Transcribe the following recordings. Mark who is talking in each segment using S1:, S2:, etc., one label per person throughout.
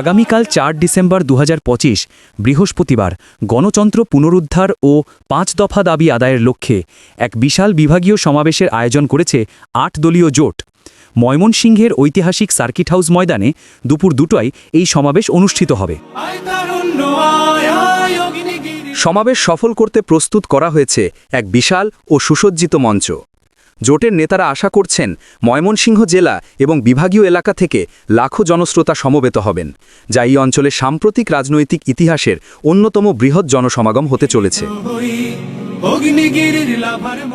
S1: আগামীকাল চার ডিসেম্বর দু হাজার পঁচিশ, বৃহস্পতিবার গণতন্ত্র পুনরুদ্ধার ও পাঁচ দফা দাবি আদায়ের লক্ষ্যে এক বিশাল বিভাগীয় সমাবেশের আয়োজন করেছে আট দলীয় জোট। ময়মনসিংহের ঐতিহাসিক সার্কিট হাউস ময়দানে দুপুর দুটোয় এই সমাবেশ অনুষ্ঠিত হবে। সমাবেশ সফল করতে প্রস্তুত করা হয়েছে এক বিশাল ও সুসজ্জিত মঞ্চ। জোটের নেতারা আশা করছেন ময়মনসিংহ জেলা এবং বিভাগীয় এলাকা থেকে লাখো জনশ্রোতা সমবেত হবেন, যা এই অঞ্চলের সাম্প্রতিক রাজনৈতিক ইতিহাসের অন্যতম বৃহৎ জনসমাগম হতে চলেছে।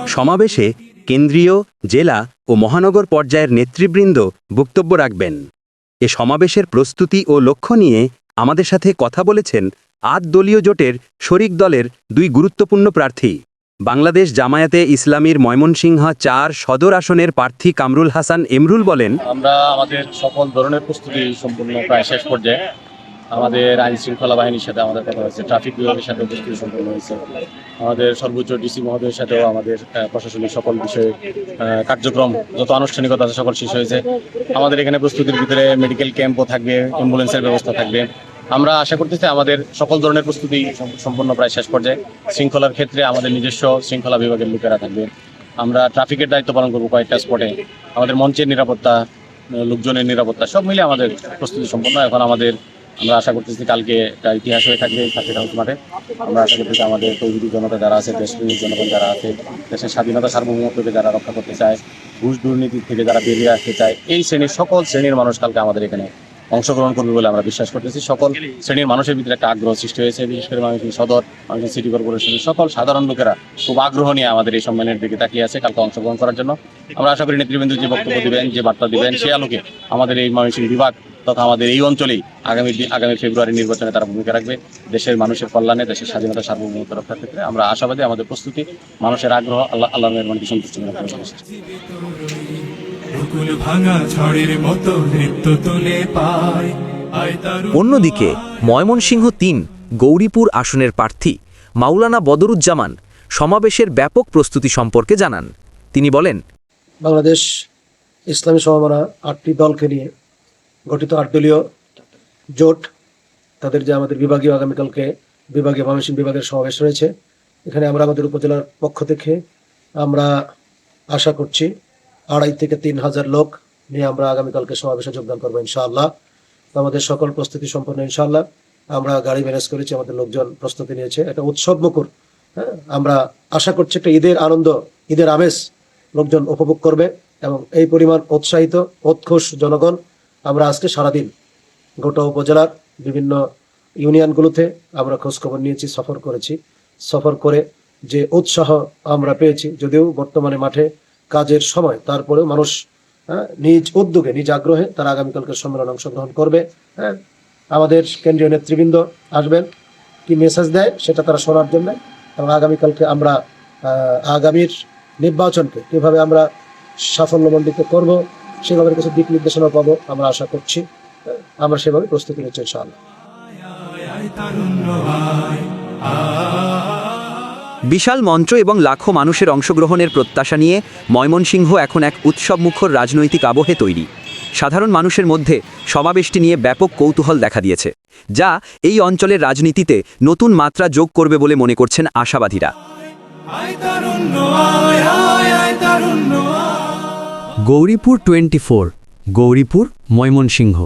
S2: সমাবেশে কেন্দ্রীয়, জেলা ও মহানগর পর্যায়ের নেতৃবৃন্দ বক্তব্য রাখবেন। এ সমাবেশের প্রস্তুতি ও লক্ষ্য নিয়ে আমাদের সাথে কথা বলেছেন আট দলীয় জোটের শরিক দলের দুই গুরুত্বপূর্ণ প্রার্থী। বাংলাদেশ জামায়াতে ইসলামীর ময়মনসিংহ চার সদর আসনের প্রার্থী কামরুল হাসান এমরুল বলেন,
S3: আমরা আমাদের সকল ধরনের প্রস্তুতি সম্পূর্ণ প্রায় শেষ পর্যায়ে আমাদের আইন শৃঙ্খলা বাহিনীর সাথে আমাদের কথা হয়েছে, ট্রাফিক বিভাগের সাথে প্রস্তুতি সম্পূর্ণ হয়েছে, আমাদের সর্বোচ্চ ডিসি মহোদয়ের সাথেও আমাদের প্রশাসনিক সকল বিষয়ে কার্যক্রম যত আনুষ্ঠানিকতা আছে সকল শেষ হয়েছে, আমাদের এখানে প্রস্তুতির ভিতরে মেডিকেল ক্যাম্পও থাকবে অ্যাম্বুলেন্সের ব্যবস্থা থাকবে আমরা আশা করতেছি আমাদের সকল ধরনের প্রস্তুতি সম- সম্পূর্ণ প্রায় শেষ পর্যায়ে। শৃঙ্খলার ক্ষেত্রে আমাদের নিজস্ব শৃঙ্খলা বিভাগের লোকেরা থাকবে। আমরা ট্রাফিকের দায়িত্ব পালন করব কয়েকটা স্পটে। আমাদের মঞ্চের নিরাপত্তা, লোকজনের নিরাপত্তা, সব মিলে আমাদের প্রস্তুতি সম্পন্ন। এখন আমাদের, আমরা আশা করতেছি কালকে একটা ইতিহাস হয়ে থাকবে সার্কিট হাউস মাঠে আমরা আশা করতেছি আমাদের তৌহিদি জনতা যারা আছে দেশপ্রেমিক জনগণ যারা আছে, দেশের স্বাধীনতা সার্বভৌমত্বকে যারা রক্ষা করতে চায়, ঘুষ দুর্নীতি থেকে যারা বেরিয়ে আসতে চায়, এই শ্রেণির সকল শ্রেণির মানুষ কালকে আমাদের এখানে অংশগ্রহণ করবে বলে আমরা বিশ্বাস করতেছি। সকল শ্রেণির মানুষের ভিতরে একটা আগ্রহ সৃষ্টি হয়েছে বিশেষ করে মানুষের সদর মানুষের সিটি কর্পোরেশনের সকল সাধারণ লোকেরা খুব আগ্রহ নিয়ে আমাদের এই সম্মেলনের দিকে তাকিয়ে আছে কালকে অংশগ্রহণ করার জন্য। আমরা আশা করি নেতৃবৃন্দ যে বক্তব্য দিবেন যে বার্তা দিবেন সে আলোকে আমাদের এই ময়মনসিংহ বিভাগ তথা আমাদের এই অঞ্চলেই আগামী আগামী ফেব্রুয়ারি নির্বাচনে তারা ভূমিকা রাখবে। দেশের মানুষের কল্যাণে দেশের স্বাধীনতা সার্বভৌমত্ব রক্ষার ক্ষেত্রে আমরা আশাবাদী আমাদের প্রস্তুতি মানুষের আগ্রহ আল্লাহ আল্লাহ মেহরবানিকে সন্তুষ্ট করার
S4: ভাঙা ঝড়ের মতো নৃত্য তুলে পায়
S5: অন্যদিকে ময়মনসিংহ তিন গৌরীপুর আসনের প্রার্থী মাওলানা বদরুজ্জামান সমাবেশের ব্যাপক প্রস্তুতি সম্পর্কে জানান। তিনি বলেন
S6: বাংলাদেশ ইসলামী সমমানা আটটি দলকে নিয়ে গঠিত আট দলীয় জোট তাদের যে আমাদের বিভাগীয় আগামীকালকে বিভাগীয় ময়মনসিংহ বিভাগের সমাবেশ রয়েছে। এখানে আমরা আমাদের উপজেলার পক্ষ থেকে আমরা আশা করছি আড়াই থেকে তিন হাজার লোক নিয়ে আমরা আগামীকালকে সমাবেশে যোগদান করব ইনশাআল্লাহ। আমাদের সকল প্রস্তুতি সম্পন্ন, ইনশাআল্লাহ। আমরা গাড়ি ম্যানেজ করেছি, আমাদের লোকজন প্রস্তুতি নিয়েছে। একটা উৎসব মুখর হ্যাঁ? আমরা আশা করছি একটা ঈদের আনন্দ, ঈদের আমেজ লোকজন উপভোগ করবে এবং এই পরিমাণ উৎসাহিত উৎকোষ জনগণ আমরা আজকে সারাদিন গোটা উপজেলার বিভিন্ন ইউনিয়নগুলোতে আমরা খোঁজখবর নিয়েছি, সফর করেছি। সফর করে যে উৎসাহ আমরা পেয়েছি, যদিও বর্তমানে মাঠে কাজের সময়। তারপরেও মানুষ হ্যাঁ, নিজ উদ্যোগে নিজ আগ্রহে তারা আগামীকালকের সম্মেলনে অংশগ্রহণ করবে হ্যাঁ। আমাদের কেন্দ্রীয় নেতৃবৃন্দ আসবেন। কি মেসেজ দেয় সেটা তারা শোনার জন্য। এবং আগামীকালকে আমরা আগামীর নির্বাচনকে কীভাবে আমরা সাফল্যমণ্ডিত করব সেভাবে কিছু দিক নির্দেশনা পাবো আমরা আশা করছি হ্যাঁ, আমরা সেভাবে প্রস্তুতি নিচ্ছি ইনশাআল্লাহ।
S5: বিশাল মঞ্চ এবং লাখো মানুষের অংশগ্রহণের প্রত্যাশা নিয়ে ময়মনসিংহ এখন এক উৎসবমুখর রাজনৈতিক আবহে তৈরি। সাধারণ মানুষের মধ্যে সমাবেশটি নিয়ে ব্যাপক কৌতূহল দেখা দিয়েছে, যা এই অঞ্চলের রাজনীতিতে নতুন মাত্রা যোগ করবে বলে মনে করছেন আশাবাদীরা।
S7: Gouripur twenty four, Gouripur, Mymensingh.